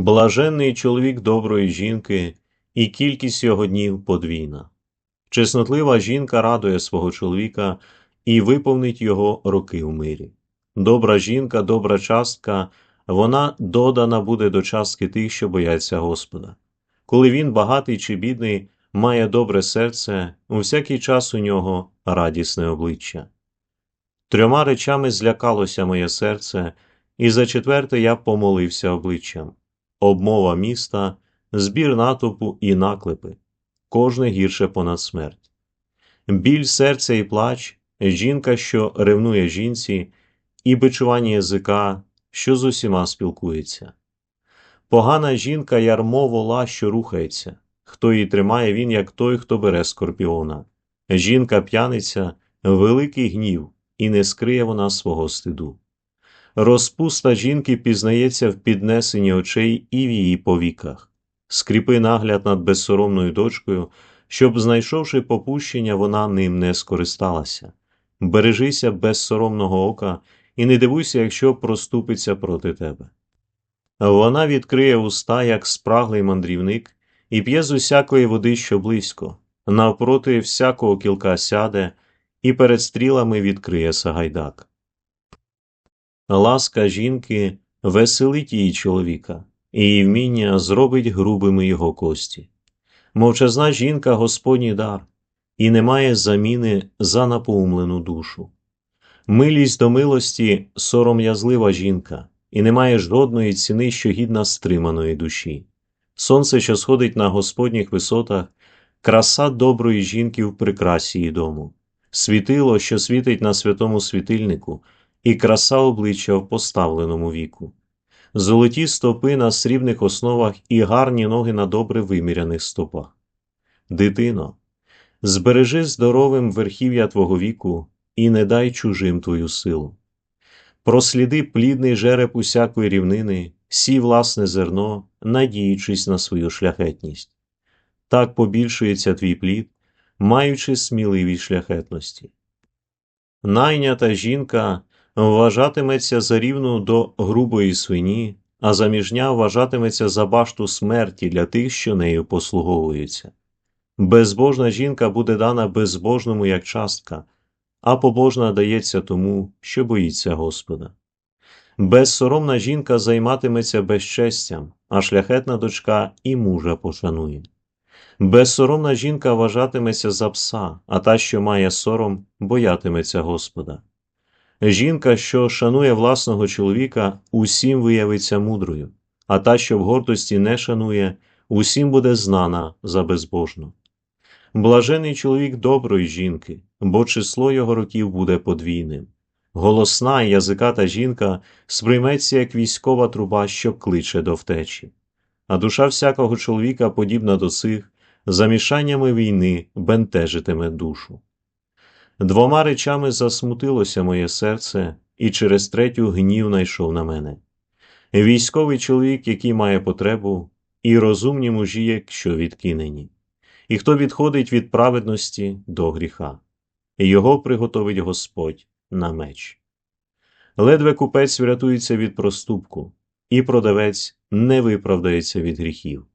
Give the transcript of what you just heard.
Блаженний чоловік доброї жінки, і кількість його днів подвійна. Чеснотлива жінка радує свого чоловіка і виповнить його роки в мирі. Добра жінка, добра частка, вона додана буде до частки тих, що бояться Господа. Коли він, багатий чи бідний, має добре серце, у всякий час у нього радісне обличчя. Трьома речами злякалося моє серце, і за четверте я помолився обличчям обмова міста, збір натовпу і наклепи, кожне гірше понад смерть. Біль серця і плач, жінка, що ревнує жінці, і бичування язика, що з усіма спілкується. Погана жінка ярмо вола, що рухається, хто її тримає, він, як той, хто бере скорпіона. Жінка п'яниця, великий гнів, і не скриє вона свого стиду. Розпуста жінки пізнається в піднесенні очей і в її повіках. Скріпи нагляд над безсоромною дочкою, щоб, знайшовши попущення, вона ним не скористалася. Бережися безсоромного ока і не дивуйся, якщо проступиться проти тебе. Вона відкриє уста, як спраглий мандрівник, і п'є з усякої води, що близько, навпроти всякого кілка сяде, і перед стрілами відкриє Сагайдак. Ласка жінки веселить її чоловіка, і її вміння зробить грубими його кості. Мовчазна жінка Господній дар, і немає заміни за напоумлену душу. Милість до милості сором'язлива жінка, і немає жодної ціни, що гідна стриманої душі. Сонце, що сходить на Господніх висотах, краса доброї жінки в прикрасі її дому, світило, що світить на святому світильнику, і краса обличчя в поставленому віку, золоті стопи на срібних основах і гарні ноги на добре виміряних стопах. Дитино, збережи здоровим верхів'я твого віку і не дай чужим твою силу. Просліди плідний жереб усякої рівнини, сій власне зерно, надіючись на свою шляхетність. Так побільшується твій плід, маючи сміливість шляхетності. Найнята жінка вважатиметься за рівну до грубої свині, а заміжня вважатиметься за башту смерті для тих, що нею послуговуються. Безбожна жінка буде дана безбожному як частка, а побожна дається тому, що боїться Господа. Безсоромна жінка займатиметься безчестям, а шляхетна дочка і мужа пошанує. Безсоромна жінка вважатиметься за пса, а та, що має сором, боятиметься Господа. Жінка, що шанує власного чоловіка, усім виявиться мудрою, а та, що в гордості не шанує, усім буде знана за безбожну. Блажений чоловік доброї жінки, бо число його років буде подвійним. Голосна і язиката жінка сприйметься як військова труба, що кличе до втечі. А душа всякого чоловіка, подібна до цих, замішаннями війни бентежитиме душу. Двома речами засмутилося моє серце, і через третю гнів найшов на мене. Військовий чоловік, який має потребу, і розумні мужі, якщо відкинені, і хто відходить від праведності до гріха, його приготовить Господь на меч. Ледве купець врятується від проступку, і продавець не виправдається від гріхів.